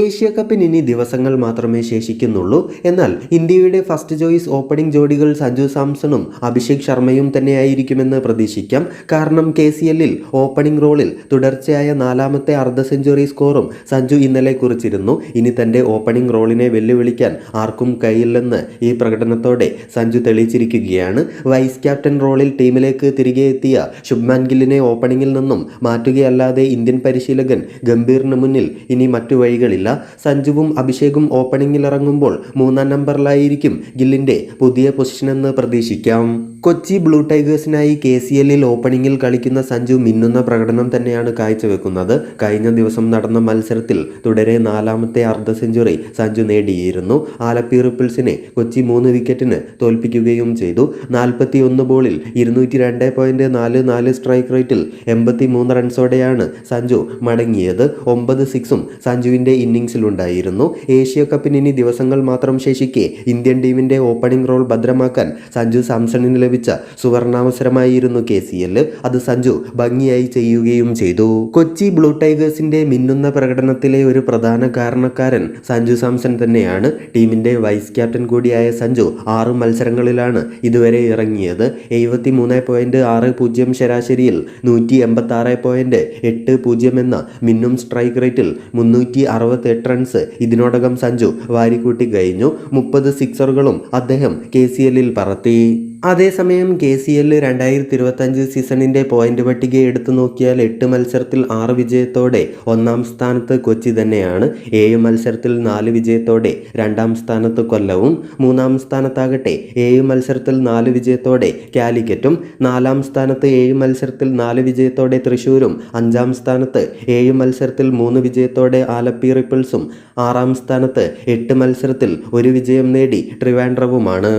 Asia കപ്പിന് ഇനി ദിവസങ്ങൾ മാത്രമേ ശേഷിക്കുന്നുള്ളൂ. എന്നാൽ ഇന്ത്യയുടെ ഫസ്റ്റ് ചോയ്സ് ഓപ്പണിംഗ് ജോഡികൾ സഞ്ജു സാംസണും അഭിഷേക് ശർമ്മയും തന്നെയായിരിക്കുമെന്ന് പ്രതീക്ഷിക്കാം. കാരണം കെ സി എല്ലിൽ ഓപ്പണിംഗ് റോളിൽ തുടർച്ചയായ നാലാമത്തെ അർദ്ധ സെഞ്ചുറി സ്കോറും സഞ്ജു ഇന്നലെ കുറിച്ചിരുന്നു. ഇനി തന്റെ ഓപ്പണിംഗ് റോളിനെ വെല്ലുവിളിക്കാൻ ആർക്കും കഴിയില്ലെന്ന് ഈ പ്രകടനത്തോടെ സഞ്ജു തെളിയിച്ചിരിക്കുകയാണ്. വൈസ് ക്യാപ്റ്റൻ റോളിൽ ടീമിലേക്ക് തിരികെ എത്തിയ ശുഭ്മാൻ ഗില്ലിനെ ഓപ്പണിംഗിൽ നിന്നും മാറ്റുകയല്ലാതെ ഇന്ത്യൻ പരിശീലകൻ ഗംഭീറിന് മുന്നിൽ ഇനി മറ്റു വഴികളില്ല. സഞ്ജുവും അഭിഷേകും ഓപ്പണിംഗിൽ ഇറങ്ങുമ്പോൾ മൂന്നാം നമ്പറിലായിരിക്കും ഗില്ലിന്റെ പുതിയ പൊസിഷൻ എന്ന് പ്രതീക്ഷിക്കാം. കൊച്ചി ബ്ലൂ ടൈഗേഴ്സിനായി കെ സി എല്ലിൽ ഓപ്പണിംഗിൽ കളിക്കുന്ന സഞ്ജു മിന്നുന്ന പ്രകടനം തന്നെയാണ് കാഴ്ചവെക്കുന്നത്. കഴിഞ്ഞ ദിവസം നടന്ന മത്സരത്തിൽ തുടരെ നാലാമത്തെ അർദ്ധ സെഞ്ചുറി സഞ്ജു നേടിയിരുന്നു. ആലപ്പി റിപ്പിൾസിനെ കൊച്ചി മൂന്ന് വിക്കറ്റിന് തോൽപ്പിക്കുകയും ചെയ്തു. നാൽപ്പത്തി ഒന്ന് ബോളിൽ ഇരുന്നൂറ്റി രണ്ട് പോയിന്റ് നാല് നാല് സ്ട്രൈക്ക് റേറ്റിൽ എൺപത്തി മൂന്ന് റൺസോടെയാണ് സഞ്ജു മടങ്ങിയത്. ഒമ്പത് സിക്സും സഞ്ജുവിന്റെ ഇന്നിങ്സിലുണ്ടായിരുന്നു ഏഷ്യ കപ്പിന് ഇനി ദിവസങ്ങൾ മാത്രം ശേഷിക്കെ ഇന്ത്യൻ ടീമിന്റെ ഓപ്പണിംഗ് റോൾ ഭദ്രമാക്കാൻ സഞ്ജു സാംസണിന് ലഭിച്ച സുവർണാവസരമായിരുന്നു കെ സി എൽ. അത് സഞ്ജു ഭംഗിയായി ചെയ്യുകയും ചെയ്തു. കൊച്ചി ബ്ലൂ ടൈഗേഴ്സിന്റെ മിന്നുന്ന പ്രകടനത്തിലെ ഒരു പ്രധാന കാരണക്കാരൻ സഞ്ജു സാംസൺ തന്നെയാണ്. ടീമിന്റെ വൈസ് ക്യാപ്റ്റൻ കൂടിയായ സഞ്ജു ആറ് മത്സരങ്ങളിലാണ് ഇതുവരെ ഇറങ്ങിയത്. എഴുപത്തി മൂന്ന് പോയിന്റ് ആറ് പൂജ്യം ശരാശരിയിൽ നൂറ്റി എൺപത്തി ആറ് പോയിന്റ് എട്ട് പൂജ്യം എന്ന മിന്നും സ്ട്രൈക്ക് റേറ്റിൽ മുന്നൂറ്റി അറുപത്തി എട്ട് റൺസ്. ഇതിനോടകം സഞ്ജു വാരിക്കൂട്ടി കഴിഞ്ഞു. മുപ്പത് സിക്സറുകളും അദ്ദേഹം കെ സി എല്ലിൽ പറത്തി. അതേസമയം കെ സി എൽ രണ്ടായിരത്തി ഇരുപത്തഞ്ച് സീസണിന്റെ പോയിന്റ് പട്ടിക എടുത്തു നോക്കിയാൽ എട്ട് മത്സരത്തിൽ ആറ് വിജയത്തോടെ ഒന്നാം സ്ഥാനത്ത് കൊച്ചി തന്നെയാണ്. ഏഴ് മത്സരത്തിൽ നാല് വിജയത്തോടെ രണ്ടാം സ്ഥാനത്ത് കൊല്ലവും മൂന്നാം സ്ഥാനത്താകട്ടെ ഏഴ് മത്സരത്തിൽ നാല് വിജയത്തോടെ കാലിക്കറ്റും നാലാം സ്ഥാനത്ത് ഏഴ് മത്സരത്തിൽ നാല് വിജയത്തോടെ തൃശൂരും അഞ്ചാം സ്ഥാനത്ത് ഏഴ് മത്സരത്തിൽ മൂന്ന് വിജയത്തോടെ ആലപ്പി റിപ്പിൾസും ആറാം സ്ഥാനത്ത് എട്ട് മത്സരത്തിൽ ഒരു വിജയം നേടി ട്രിവാൻഡ്രവുമാണ്.